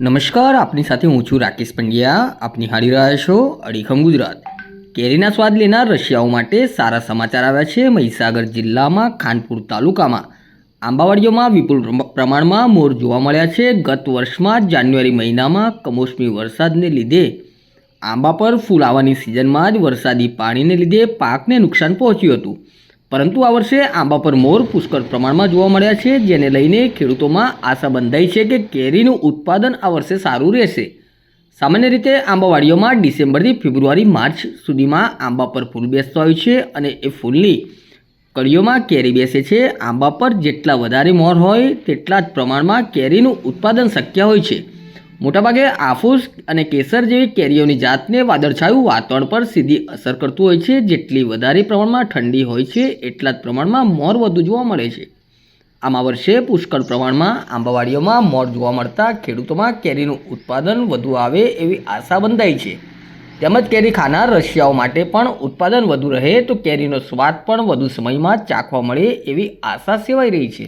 નમસ્કાર, આપની સાથે હું છું રાકેશ પંડ્યા. આપ નિહાળી રહ્યા છો અડીખમ ગુજરાત. કેરીના સ્વાદ લેનાર રશિયાઓ માટે સારા સમાચાર આવ્યા છે મહીસાગર જિલ્લામાં, ખાનપુર તાલુકામાં. આંબાવાડીઓમાં વિપુલ પ્રમ- પ્રમાણમાં મોર જોવા મળ્યા છે. ગત વર્ષમાં, જાન્યુઆરી મહિનામાં કમોસમી વરસાદને લીધે આંબા પર ફૂલ આવવાની સિઝનમાં જ વરસાદી પાણીને લીધે પાકને નુકસાન પહોંચ્યું હતું. પરંતુ આ વર્ષે આંબા પર મોર પુષ્કળ પ્રમાણમાં જોવા મળ્યા છે, જેને લઈને ખેડૂતોમાં આશા બંધાઈ છે કે કેરીનું ઉત્પાદન આ વર્ષે સારું રહેશે. સામાન્ય રીતે આંબાવાડીઓમાં ડિસેમ્બરથી ફેબ્રુઆરી, માર્ચ સુધીમાં આંબા પર ફૂલ બેસતો હોય છે અને એ ફૂલની કળીઓમાં કેરી બેસે છે. આંબા પર જેટલા વધારે મોર હોય, તેટલા જ પ્રમાણમાં કેરીનું ઉત્પાદન શક્ય હોય છે. મોટાભાગે આફૂસ અને કેસર જેવી કેરીઓની જાતને વાદળછાયું વાતાવરણ પર સીધી અસર કરતું હોય છે. જેટલી વધારે પ્રમાણમાં ઠંડી હોય છે, એટલા જ પ્રમાણમાં મોર વધુ જોવા મળે છે. આમાં વર્ષે પુષ્કળ પ્રમાણમાં આંબાવાડીઓમાં મોર જોવા મળતા ખેડૂતોમાં કેરીનું ઉત્પાદન વધુ આવે એવી આશા બંધાઈ છે. તેમજ કેરી ખાનાર રશિયાઓ માટે પણ ઉત્પાદન વધુ રહે તો કેરીનો સ્વાદ પણ વધુ સમયમાં ચાખવા મળે એવી આશા સેવાઈ રહી છે.